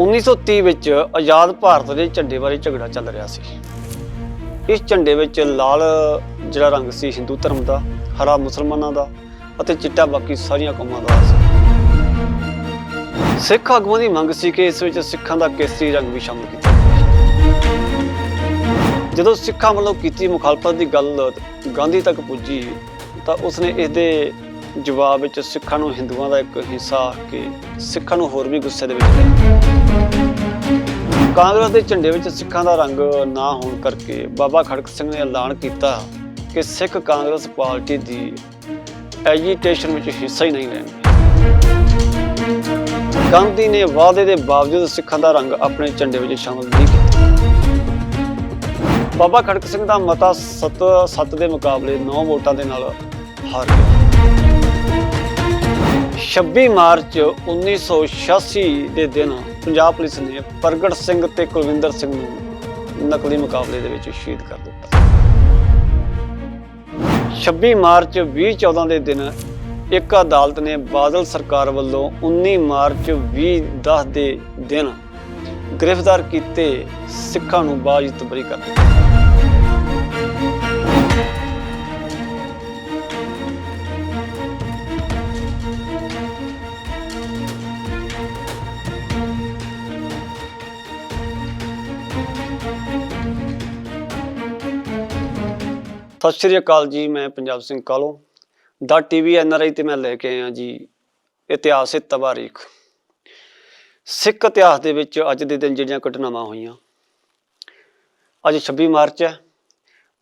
1930 ਵਿੱਚ ਆਜ਼ਾਦ ਭਾਰਤ ਦੇ ਝੰਡੇ ਬਾਰੇ ਝਗੜਾ ਚੱਲ ਰਿਹਾ ਸੀ। ਇਸ ਝੰਡੇ ਵਿੱਚ ਲਾਲ ਜਿਹੜਾ ਰੰਗ ਸੀ ਹਿੰਦੂ ਧਰਮ ਦਾ, ਹਰਾ ਮੁਸਲਮਾਨਾਂ ਦਾ ਅਤੇ ਚਿੱਟਾ ਬਾਕੀ ਸਾਰੀਆਂ ਕੌਮਾਂ ਦਾ ਸੀ। ਸਿੱਖ ਆਗੂਆਂ ਦੀ ਮੰਗ ਸੀ ਕਿ ਇਸ ਵਿੱਚ ਸਿੱਖਾਂ ਦਾ ਕੇਸਰੀ ਰੰਗ ਵੀ ਸ਼ਾਮਲ ਕੀਤਾ ਜਦੋਂ ਸਿੱਖਾਂ ਵੱਲੋਂ ਕੀਤੀ ਮੁਖਾਲਫਤ ਦੀ ਗੱਲ ਗਾਂਧੀ ਤੱਕ ਪੁੱਜੀ, ਤਾਂ ਉਸਨੇ ਇਸ ਦੇ ਜਵਾਬ ਵਿੱਚ ਸਿੱਖਾਂ ਨੂੰ ਹਿੰਦੂਆਂ ਦਾ ਇੱਕ ਹਿੱਸਾ ਆਖ ਕੇ ਸਿੱਖਾਂ ਨੂੰ ਹੋਰ ਵੀ ਗੁੱਸੇ ਦੇ ਵਿੱਚ ਲਿਆ। ਕਾਂਗਰਸ ਦੇ ਝੰਡੇ ਵਿੱਚ ਸਿੱਖਾਂ ਦਾ ਰੰਗ ਨਾ ਹੋਣ ਕਰਕੇ ਬਾਬਾ ਖੜਕ ਸਿੰਘ ਨੇ ਐਲਾਨ ਕੀਤਾ ਕਿ ਸਿੱਖ ਕਾਂਗਰਸ ਪਾਰਟੀ ਦੀ ਐਜੀਟੇਸ਼ਨ ਵਿੱਚ ਹਿੱਸਾ ਹੀ ਨਹੀਂ ਲੈਣਗੇ। ਗਾਂਧੀ ਨੇ ਵਾਅਦੇ ਦੇ ਬਾਵਜੂਦ ਸਿੱਖਾਂ ਦਾ ਰੰਗ ਆਪਣੇ ਝੰਡੇ ਵਿੱਚ ਸ਼ਾਮਲ ਨਹੀਂ ਕੀਤਾ। ਬਾਬਾ ਖੜਕ ਸਿੰਘ ਦਾ ਮਤਾ 7 7 ਦੇ ਮੁਕਾਬਲੇ 9 ਵੋਟਾਂ ਦੇ ਨਾਲ ਹਾਰ ਗਿਆ। 26 ਮਾਰਚ 1986 ਦੇ ਦਿਨ ਪੰਜਾਬ ਪੁਲਿਸ ਨੇ ਪ੍ਰਗਟ ਸਿੰਘ ਤੇ ਕੁਲਵਿੰਦਰ ਸਿੰਘ ਨੂੰ ਨਕਲੀ ਮੁਕਾਬਲੇ ਦੇ ਵਿੱਚ ਸ਼ਹੀਦ ਕਰ ਦਿੱਤਾ। 26 ਮਾਰਚ 2014 ਦੇ ਦਿਨ ਇੱਕ ਅਦਾਲਤ ਨੇ ਬਾਦਲ ਸਰਕਾਰ ਵੱਲੋਂ 19 ਮਾਰਚ 2010 ਦੇ ਦਿਨ ਗ੍ਰਿਫਤਾਰ ਕੀਤੇ ਸਿੱਖਾਂ ਨੂੰ ਬਾਜ਼ਿਤ ਤਬਰੀ ਕਰ ਦਿੱਤਾ। ਸਤਿ ਸ਼੍ਰੀ ਅਕਾਲ ਜੀ, ਮੈਂ ਪੰਜਾਬ ਸਿੰਘ ਕਾਲੋ। ਦਾ ਟੀਵੀ ਐਨਆਰਆਈ ਤੇ ਮੈਂ ਲੈ ਕੇ ਆਇਆ ਜੀ ਇਤਿਹਾਸਿਕ ਤਵਾਰੀਖ ਸਿੱਖ ਇਤਿਹਾਸ ਦੇ ਵਿੱਚ ਅੱਜ ਦੇ ਦਿਨ ਜਿਹੜੀਆਂ ਘਟਨਾਵਾਂ ਹੋਈਆਂ। ਅੱਜ 26 ਮਾਰਚ ਹੈ।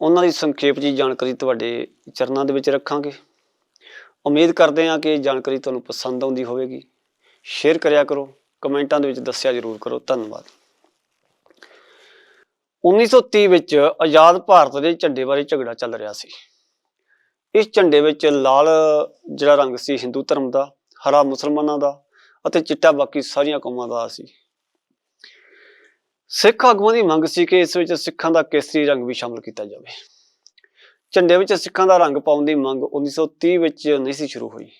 ਉਹਨਾਂ ਦੀ ਸੰਖੇਪ ਜੀ ਜਾਣਕਾਰੀ ਤੁਹਾਡੇ ਚਰਨਾਂ ਦੇ ਵਿੱਚ ਰੱਖਾਂਗੇ। ਉਮੀਦ ਕਰਦੇ ਹਾਂ ਕਿ ਇਹ ਜਾਣਕਾਰੀ ਤੁਹਾਨੂੰ ਪਸੰਦ ਆਉਂਦੀ ਹੋਵੇਗੀ। ਸ਼ੇਅਰ ਕਰਿਆ ਕਰੋ, ਕਮੈਂਟਾਂ ਦੇ ਵਿੱਚ ਦੱਸਿਆ ਜ਼ਰੂਰ ਕਰੋ। ਧੰਨਵਾਦ। 1930 ਵਿੱਚ ਆਜ਼ਾਦ ਭਾਰਤ ਦੇ ਝੰਡੇ ਬਾਰੇ ਝਗੜਾ ਚੱਲ ਰਿਹਾ ਸੀ। ਇਸ ਝੰਡੇ ਵਿੱਚ ਲਾਲ ਜਿਹੜਾ ਰੰਗ ਸੀ ਹਿੰਦੂ ਧਰਮ ਦਾ, ਹਰਾ ਮੁਸਲਮਾਨਾਂ ਦਾ ਅਤੇ ਚਿੱਟਾ ਬਾਕੀ ਸਾਰੀਆਂ ਕੌਮਾਂ ਦਾ ਸੀ। ਸਿੱਖ ਆਗੂਆਂ ਦੀ ਮੰਗ ਸੀ ਕਿ ਇਸ ਵਿੱਚ ਸਿੱਖਾਂ ਦਾ ਕੇਸਰੀ ਰੰਗ ਵੀ ਸ਼ਾਮਲ ਕੀਤਾ ਜਾਵੇ। ਝੰਡੇ ਵਿੱਚ ਸਿੱਖਾਂ ਦਾ ਰੰਗ ਪਾਉਣ ਦੀ ਮੰਗ 1930 ਵਿੱਚ ਨਹੀਂ ਸੀ ਸ਼ੁਰੂ ਹੋਈ।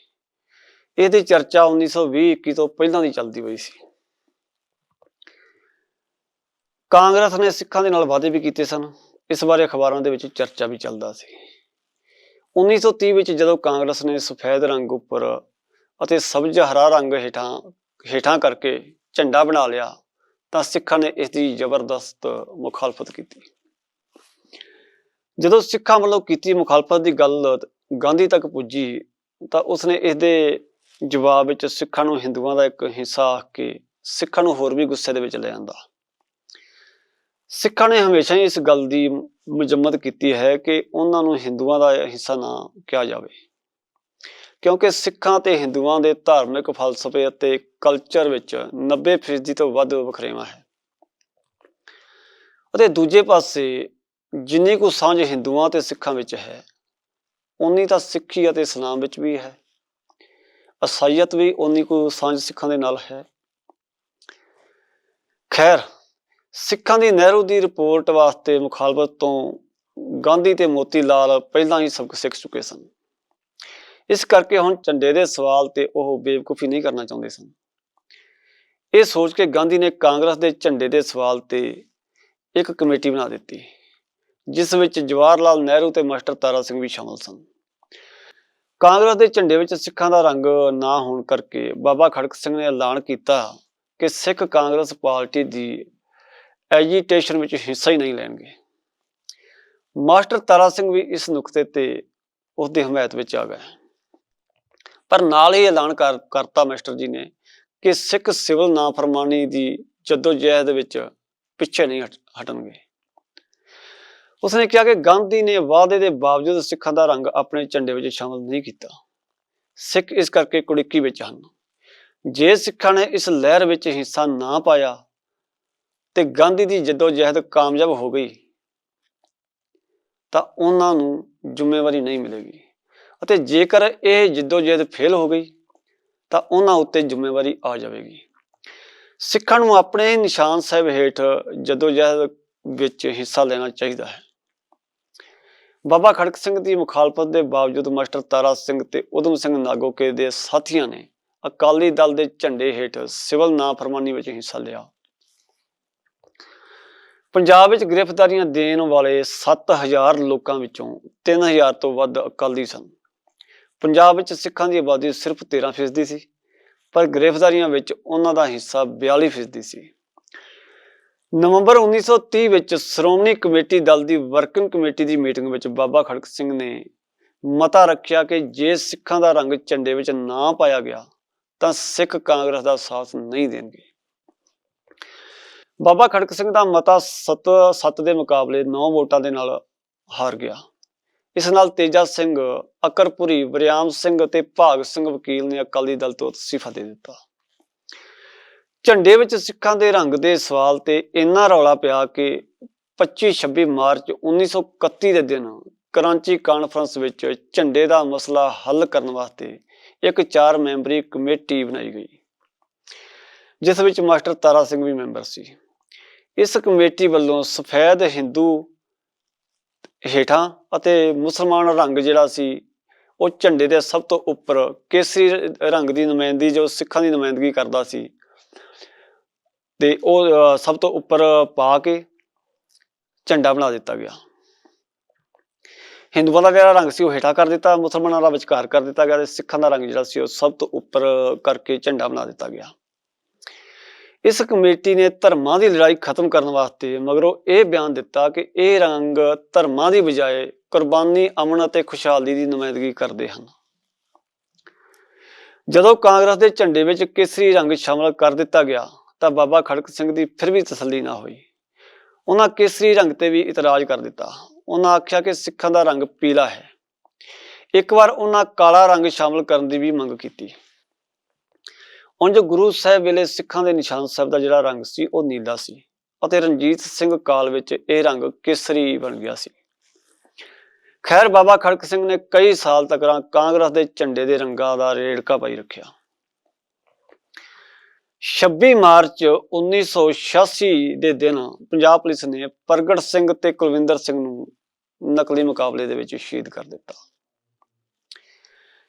ਇਹਦੀ ਚਰਚਾ 1920-21 ਤੋਂ ਪਹਿਲਾਂ ਦੀ ਚੱਲਦੀ ਹੋਈ ਸੀ। ਕਾਂਗਰਸ ਨੇ ਸਿੱਖਾਂ ਦੇ ਨਾਲ ਵਾਅਦੇ ਵੀ ਕੀਤੇ ਸਨ। ਇਸ ਬਾਰੇ ਅਖਬਾਰਾਂ ਦੇ ਵਿੱਚ ਚਰਚਾ ਵੀ ਚੱਲਦਾ ਸੀ। 1930 ਵਿੱਚ ਜਦੋਂ ਕਾਂਗਰਸ ਨੇ ਸਫੈਦ ਰੰਗ ਉੱਪਰ ਅਤੇ ਸਬਜ਼ ਹਰਾ ਰੰਗ ਹੇਠਾਂ ਹੇਠਾਂ ਕਰਕੇ ਝੰਡਾ ਬਣਾ ਲਿਆ, ਤਾਂ ਸਿੱਖਾਂ ਨੇ ਇਸ ਦੀ ਜ਼ਬਰਦਸਤ ਮੁਖਾਲਫਤ ਕੀਤੀ। ਜਦੋਂ ਸਿੱਖਾਂ ਵੱਲੋਂ ਕੀਤੀ ਮੁਖਾਲਫਤ ਦੀ ਗੱਲ ਗਾਂਧੀ ਤੱਕ ਪੁੱਜੀ, ਤਾਂ ਉਸਨੇ ਇਸ ਦੇ ਜਵਾਬ ਵਿੱਚ ਸਿੱਖਾਂ ਨੂੰ ਹਿੰਦੂਆਂ ਦਾ ਇੱਕ ਹਿੱਸਾ ਆਖ ਕੇ ਸਿੱਖਾਂ ਨੂੰ ਹੋਰ ਵੀ ਗੁੱਸੇ ਦੇ ਵਿੱਚ ਲੈ ਆਂਦਾ। ਸਿੱਖਾਂ ਨੇ ਹਮੇਸ਼ਾ ਹੀ ਇਸ ਗੱਲ ਦੀ ਮੁਜੰਮਤ ਕੀਤੀ ਹੈ ਕਿ ਉਹਨਾਂ ਨੂੰ ਹਿੰਦੂਆਂ ਦਾ ਹਿੱਸਾ ਨਾ ਕਿਹਾ ਜਾਵੇ। ਕਿਉਂਕਿ ਸਿੱਖਾਂ ਤੇ ਹਿੰਦੂਆਂ ਦੇ ਧਾਰਮਿਕ ਫਲਸਫੇ ਅਤੇ ਕਲਚਰ ਵਿੱਚ 90% ਤੋਂ ਵੱਧ ਵਖਰੇਵਾਂ ਹੈ। ਅਤੇ ਦੂਜੇ ਪਾਸੇ ਜਿੰਨੀ ਕੁ ਸਾਂਝ ਹਿੰਦੂਆਂ ਤੇ ਸਿੱਖਾਂ ਵਿੱਚ ਹੈ ਉਨੀ ਤਾਂ ਸਿੱਖੀ ਅਤੇ ਇਸਲਾਮ ਵਿੱਚ ਵੀ ਹੈ। ਅਸਾਈਅਤ ਵੀ ਉਨੀ ਕੁ ਸਾਂਝ ਸਿੱਖਾਂ ਦੇ ਨਾਲ ਹੈ। ਖੈਰ ਸਿੱਖਾਂ ਦੀ ਨਹਿਰੂ ਦੀ ਰਿਪੋਰਟ ਵਾਸਤੇ ਮੁਖਾਲਫਤ ਤੋਂ ਗਾਂਧੀ ਤੇ ਮੋਤੀ ਲਾਲ ਪਹਿਲਾਂ ਹੀ ਸਬਕ ਸਿੱਖ ਚੁੱਕੇ ਸਨ। ਇਸ ਕਰਕੇ ਹੁਣ ਝੰਡੇ ਦੇ ਸਵਾਲ ਤੇ ਉਹ ਬੇਵਕੂਫੀ ਨਹੀਂ ਕਰਨਾ ਚਾਹੁੰਦੇ ਸਨ। ਇਹ ਸੋਚ ਕੇ ਗਾਂਧੀ ਨੇ ਕਾਂਗਰਸ ਦੇ ਝੰਡੇ ਦੇ ਸਵਾਲ ਤੇ ਇੱਕ ਕਮੇਟੀ ਬਣਾ ਦਿੱਤੀ, ਜਿਸ ਵਿੱਚ ਜਵਾਹਰ ਲਾਲ ਨਹਿਰੂ ਤੇ ਮਾਸਟਰ ਤਾਰਾ ਸਿੰਘ ਵੀ ਸ਼ਾਮਲ ਸਨ। ਕਾਂਗਰਸ ਦੇ ਝੰਡੇ ਵਿੱਚ ਸਿੱਖਾਂ ਦਾ ਰੰਗ ਨਾ ਹੋਣ ਕਰਕੇ ਬਾਬਾ ਖੜਕ ਸਿੰਘ ਨੇ ਐਲਾਨ ਕੀਤਾ ਕਿ ਸਿੱਖ ਕਾਂਗਰਸ ਪਾਰਟੀ ਦੀ ਐਜੀਟੇਸ਼ਨ ਵਿੱਚ ਹਿੱਸਾ ਹੀ ਨਹੀਂ ਲੈਣਗੇ। ਮਾਸਟਰ ਤਾਰਾ ਸਿੰਘ ਵੀ ਇਸ ਨੁਕਤੇ ਤੇ ਉਸ ਦੀ ਹਮਾਇਤ ਵਿੱਚ ਆ ਗਏ। ਪਰ ਨਾਲ ਹੀ ਐਲਾਨ ਕਰ, ਕਰਤਾ ਮਾਸਟਰ ਜੀ ਨੇ ਕਿ ਸਿੱਖ ਸਿਵਲ ਨਾਫਰਮਾਨੀ ਦੀ ਜਦੋਜਹਿਦ ਵਿੱਚ ਪਿੱਛੇ ਨਹੀਂ ਹਟ- ਹਟਣਗੇ। ਉਸਨੇ ਕਿਹਾ ਕਿ ਗਾਂਧੀ ਨੇ ਵਾਅਦੇ ਦੇ ਬਾਵਜੂਦ ਸਿੱਖਾਂ ਦਾ ਰੰਗ ਆਪਣੇ ਝੰਡੇ ਵਿੱਚ ਸ਼ਾਮਲ ਨਹੀਂ ਕੀਤਾ। ਸਿੱਖ ਇਸ ਕਰਕੇ ਕੁੜਿੱਕੀ ਵਿੱਚ ਹਨ। ਜੇ ਸਿੱਖਾਂ ਨੇ ਇਸ ਲਹਿਰ ਵਿੱਚ ਹਿੱਸਾ ਨਾ ਪਾਇਆ ਤੇ ਗਾਂਧੀ ਦੀ ਜਦੋਜਹਿਦ ਕਾਮਯਾਬ ਹੋ ਗਈ, ਤਾਂ ਉਹਨਾਂ ਨੂੰ ਜ਼ਿੰਮੇਵਾਰੀ ਨਹੀਂ ਮਿਲੇਗੀ। ਅਤੇ ਜੇਕਰ ਇਹ ਜਦੋਜਹਿਦ ਫੇਲ ਹੋ ਗਈ, ਤਾਂ ਉਹਨਾਂ ਉੱਤੇ ਜ਼ਿੰਮੇਵਾਰੀ ਆ ਜਾਵੇਗੀ। ਸਿੱਖਾਂ ਨੂੰ ਆਪਣੇ ਨਿਸ਼ਾਨ ਸਾਹਿਬ ਹੇਠ ਜਦੋਜਹਿਦ ਵਿੱਚ ਹਿੱਸਾ ਲੈਣਾ ਚਾਹੀਦਾ ਹੈ। ਬਾਬਾ ਖੜਕ ਸਿੰਘ ਦੀ ਮੁਖਾਲਫਤ ਦੇ ਬਾਵਜੂਦ ਮਾਸਟਰ ਤਾਰਾ ਸਿੰਘ ਤੇ ਉਦਮ ਸਿੰਘ ਨਾਗੋਕੇ ਦੇ ਸਾਥੀਆਂ ਨੇ ਅਕਾਲੀ ਦਲ ਦੇ ਝੰਡੇ ਹੇਠ ਸਿਵਲ ਨਾਫਰਮਾਨੀ ਵਿੱਚ ਹਿੱਸਾ ਲਿਆ। ਪੰਜਾਬ ਵਿੱਚ ਗ੍ਰਿਫਤਾਰੀਆਂ ਦੇਣ ਵਾਲੇ 7000 ਲੋਕਾਂ ਵਿੱਚੋਂ 3000 ਤੋਂ ਵੱਧ ਅਕਾਲੀ ਸਨ। ਪੰਜਾਬ ਵਿੱਚ ਸਿੱਖਾਂ ਦੀ ਆਬਾਦੀ ਸਿਰਫ 13% ਸੀ, ਪਰ ਗ੍ਰਿਫਤਾਰੀਆਂ ਵਿੱਚ ਉਹਨਾਂ ਦਾ ਹਿੱਸਾ 42% ਸੀ। ਨਵੰਬਰ 1930 ਵਿੱਚ ਸ਼੍ਰੋਮਣੀ ਕਮੇਟੀ ਦਲ ਦੀ ਵਰਕਿੰਗ ਕਮੇਟੀ ਦੀ ਮੀਟਿੰਗ ਵਿੱਚ ਬਾਬਾ ਖੜਕ ਸਿੰਘ ਨੇ ਮਤਾ ਰੱਖਿਆ ਕਿ ਜੇ ਸਿੱਖਾਂ ਦਾ ਰੰਗ ਝੰਡੇ ਵਿੱਚ ਨਾ ਪਾਇਆ ਗਿਆ, ਤਾਂ ਸਿੱਖ ਕਾਂਗਰਸ ਦਾ ਸਾਥ ਨਹੀਂ ਦੇਣਗੇ। ਬਾਬਾ ਖੜਕ ਸਿੰਘ ਦਾ ਮਤਾ 7 7 ਦੇ ਮੁਕਾਬਲੇ 9 ਵੋਟਾਂ ਦੇ ਨਾਲ ਹਾਰ ਗਿਆ। ਇਸ ਨਾਲ ਤੇਜਾ ਸਿੰਘ, ਅਕਰਪੁਰੀ, ਵਰਿਆਮ ਸਿੰਘ ਅਤੇ ਭਾਗ ਸਿੰਘ ਵਕੀਲ ਨੇ ਅਕਾਲੀ ਦਲ ਤੋਂ ਅਸਤੀਫਾ ਦੇ ਦਿੱਤਾ। ਝੰਡੇ ਵਿੱਚ ਸਿੱਖਾਂ ਦੇ ਰੰਗ ਦੇ ਸਵਾਲ ਤੇ ਇੰਨਾ ਰੌਲਾ ਪਿਆ ਕਿ 25-26 ਮਾਰਚ 1931 ਦੇ ਦਿਨ ਕਰਾਂਚੀ ਕਾਨਫਰੰਸ ਵਿੱਚ ਝੰਡੇ ਦਾ ਮਸਲਾ ਹੱਲ ਕਰਨ ਵਾਸਤੇ ਇੱਕ ਚਾਰ ਮੈਂਬਰੀ ਕਮੇਟੀ ਬਣਾਈ ਗਈ, ਜਿਸ ਵਿੱਚ ਮਾਸਟਰ ਤਾਰਾ ਸਿੰਘ ਵੀ ਮੈਂਬਰ ਸੀ। ਇਸ ਕਮੇਟੀ ਵੱਲੋਂ ਸਫੈਦ ਹਿੰਦੂ ਹੇਠਾਂ ਅਤੇ ਮੁਸਲਮਾਨ ਰੰਗ ਜਿਹੜਾ ਸੀ, ਉਹ ਝੰਡੇ ਦੇ ਸਭ ਤੋਂ ਉੱਪਰ ਕੇਸਰੀ ਰੰਗ ਦੀ ਨੁਮਾਇੰਦਗੀ ਜੋ ਸਿੱਖਾਂ ਦੀ ਨੁਮਾਇੰਦਗੀ ਕਰਦਾ ਸੀ, ਤੇ ਉਹ ਸਭ ਤੋਂ ਉੱਪਰ ਪਾ ਕੇ ਝੰਡਾ ਬਣਾ ਦਿੱਤਾ ਗਿਆ। ਹਿੰਦੂਆਂ ਦਾ ਜਿਹੜਾ ਰੰਗ ਸੀ, ਉਹ ਹੇਠਾਂ ਕਰ ਦਿੱਤਾ, ਮੁਸਲਮਾਨਾਂ ਦਾ ਵਿਚਕਾਰ ਕਰ ਦਿੱਤਾ ਗਿਆ ਤੇ ਸਿੱਖਾਂ ਦਾ ਰੰਗ ਜਿਹੜਾ ਸੀ, ਉਹ ਸਭ ਤੋਂ ਉੱਪਰ ਕਰਕੇ ਝੰਡਾ ਬਣਾ ਦਿੱਤਾ ਗਿਆ। ਇਸ ਕਮੇਟੀ ਨੇ ਧਰਮਾਂ ਦੀ ਲੜਾਈ ਖਤਮ ਕਰਨ ਵਾਸਤੇ ਮਗਰੋਂ ਇਹ ਬਿਆਨ ਦਿੱਤਾ ਕਿ ਇਹ ਰੰਗ ਧਰਮਾਂ ਦੀ ਬਜਾਏ ਕੁਰਬਾਨੀ, ਅਮਨ ਅਤੇ ਖੁਸ਼ਹਾਲੀ ਦੀ ਨੁਮਾਇੰਦਗੀ ਕਰਦੇ ਹਨ। ਜਦੋਂ ਕਾਂਗਰਸ ਦੇ ਝੰਡੇ ਵਿੱਚ ਕੇਸਰੀ ਰੰਗ ਸ਼ਾਮਲ ਕਰ ਦਿੱਤਾ ਗਿਆ, ਤਾਂ ਬਾਬਾ ਖੜਕ ਸਿੰਘ ਦੀ ਫਿਰ ਵੀ ਤਸੱਲੀ ਨਾ ਹੋਈ। ਉਹਨਾਂ ਕੇਸਰੀ ਰੰਗ ਤੇ ਵੀ ਇਤਰਾਜ਼ ਕਰ ਦਿੱਤਾ। ਉਹਨਾਂ ਆਖਿਆ ਕਿ ਸਿੱਖਾਂ ਦਾ ਰੰਗ ਪੀਲਾ ਹੈ। ਇੱਕ ਵਾਰ ਉਹਨਾਂ ਕਾਲਾ ਰੰਗ ਸ਼ਾਮਲ ਕਰਨ ਦੀ ਵੀ ਮੰਗ ਕੀਤੀ। ਉਂਝ ਗੁਰੂ ਸਾਹਿਬ ਵੇਲੇ ਸਿੱਖਾਂ ਦੇ ਨਿਸ਼ਾਨ ਸਾਹਿਬ ਦਾ ਜਿਹੜਾ ਰੰਗ ਸੀ, ਉਹ ਨੀਲਾ ਸੀ ਅਤੇ ਰਣਜੀਤ ਸਿੰਘ ਕਾਲ ਵਿੱਚ ਇਹ ਰੰਗ ਕੇਸਰੀ ਬਣ ਗਿਆ ਸੀ। ਖੈਰ, ਬਾਬਾ ਖੜਕ ਸਿੰਘ ਨੇ ਕਈ ਸਾਲ ਤੱਕ ਕਾਂਗਰਸ ਦੇ ਝੰਡੇ ਦੇ ਰੰਗਾਂ ਦਾ ਰੇੜਕਾ ਪਾਈ ਰੱਖਿਆ। 26 ਮਾਰਚ 1986 ਦੇ ਦਿਨ ਪੰਜਾਬ ਪੁਲਿਸ ਨੇ ਪ੍ਰਗਟ ਸਿੰਘ ਤੇ ਕੁਲਵਿੰਦਰ ਸਿੰਘ ਨੂੰ ਨਕਲੀ ਮੁਕਾਬਲੇ ਦੇ ਵਿੱਚ ਸ਼ਹੀਦ ਕਰ ਦਿੱਤਾ।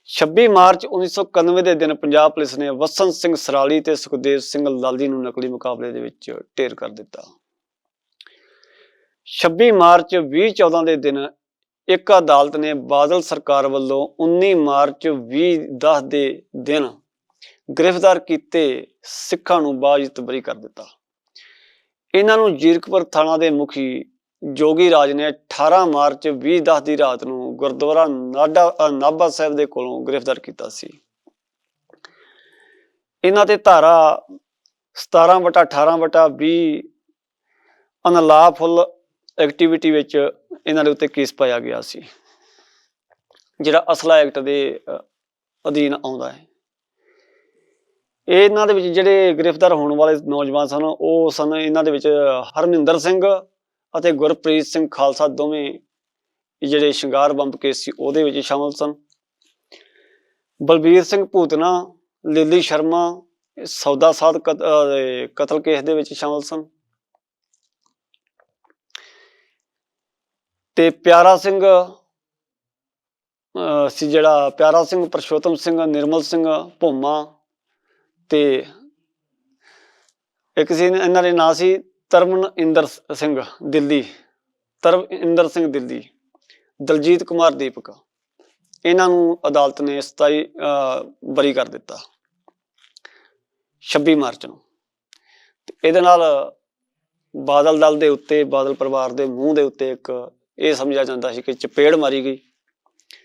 26 ਮਾਰਚ 1991 ਦੇ ਦਿਨ ਪੰਜਾਬ ਪੁਲਿਸ ਨੇ ਵਸੰਤ ਸਿੰਘ ਸਰਾਲੀ ਤੇ ਸੁਖਦੇਵ ਸਿੰਘ ਲਾਲੀ ਨੂੰ ਨਕਲੀ ਮੁਕਾਬਲੇ ਦੇ ਵਿੱਚ ਢੇਰ ਕਰ ਦਿੱਤਾ। 26 ਮਾਰਚ 2014 ਦੇ ਦਿਨ ਇੱਕ ਅਦਾਲਤ ਨੇ ਬਾਦਲ ਸਰਕਾਰ ਵੱਲੋਂ 19 ਮਾਰਚ 2010 ਦੇ ਦਿਨ ਗ੍ਰਿਫਤਾਰ ਕੀਤੇ ਸਿੱਖਾਂ ਨੂੰ ਬਾਜ਼ਤ ਬਰੀ ਕਰ ਦਿੱਤਾ। ਇਹਨਾਂ ਨੂੰ ਜੀਰਕਪੁਰ ਥਾਣਾ ਦੇ ਮੁਖੀ ਜੋਗੀ ਰਾਜ ਨੇ 18 ਮਾਰਚ 2010 ਦੀ ਰਾਤ ਨੂੰ ਗੁਰਦੁਆਰਾ ਨਾਡਾ ਨਾਭਾ ਸਾਹਿਬ ਦੇ ਕੋਲੋਂ ਗ੍ਰਿਫਤਾਰ ਕੀਤਾ ਸੀ। ਇਹਨਾਂ ਤੇ ਧਾਰਾ 17 ਵਟਾ 18 ਵਟਾ 20 ਅਨਲਾਫੁਲ ਐਕਟੀਵਿਟੀ ਵਿੱਚ ਇਹਨਾਂ ਦੇ ਉੱਤੇ ਕੇਸ ਪਾਇਆ ਗਿਆ ਸੀ। ਜਿਹੜਾ ਅਸਲਾ ਐਕਟ ਦੇ ਅਧੀਨ ਆਉਂਦਾ ਹੈ। ਇਹਨਾਂ ਦੇ ਵਿੱਚ ਜਿਹੜੇ ਗ੍ਰਿਫਤਾਰ ਹੋਣ ਵਾਲੇ ਨੌਜਵਾਨ ਸਨ, ਉਹ ਸਨ ਇਹਨਾਂ ਦੇ ਵਿੱਚ ਹਰਮਿੰਦਰ ਸਿੰਘ ਅਤੇ ਗੁਰਪ੍ਰੀਤ ਸਿੰਘ ਖਾਲਸਾ ਦੋਵੇਂ ਜਿਹੜੇ ਸ਼ਿੰਗਾਰ ਬੰਬ ਕੇਸ ਸੀ, ਉਹਦੇ ਵਿੱਚ ਸ਼ਾਮਲ ਸਨ। ਬਲਬੀਰ ਸਿੰਘ ਭੂਤਨਾ, ਲਿਲੀ ਸ਼ਰਮਾ, ਸੌਦਾ ਸਾਧ ਕਤ- ਕਤਲ ਕੇਸ ਦੇ ਵਿੱਚ ਸ਼ਾਮਲ ਸਨ। ਤੇ ਪਿਆਰਾ ਸਿੰਘ ਸੀ ਜਿਹੜਾ ਪਿਆਰਾ ਸਿੰਘ, ਪਰਸ਼ੋਤਮ ਸਿੰਘ, ਨਿਰਮਲ ਸਿੰਘ ਭੋਮਾ ਤੇ ਇੱਕ ਸੀ, ਇਹਨਾਂ ਦੇ ਨਾਂ ਸੀ ਤਰਮਨ ਇੰਦਰ ਸਿੰਘ ਦਿੱਲੀ, ਤਰਵ ਇੰਦਰ ਸਿੰਘ ਦਿੱਲੀ, ਦਲਜੀਤ ਕੁਮਾਰ ਦੀਪਕ। ਇਹਨਾਂ ਨੂੰ ਅਦਾਲਤ ਨੇ 27 ਬਰੀ ਕਰ ਦਿੱਤਾ। 26 ਮਾਰਚ ਨੂੰ। ਇਹਦੇ ਨਾਲ ਬਾਦਲ ਦਲ ਦੇ ਉੱਤੇ, ਬਾਦਲ ਪਰਿਵਾਰ ਦੇ ਮੂੰਹ ਦੇ ਉੱਤੇ ਇੱਕ ਇਹ ਸਮਝਿਆ ਜਾਂਦਾ ਸੀ ਕਿ ਚਪੇੜ ਮਾਰੀ ਗਈ।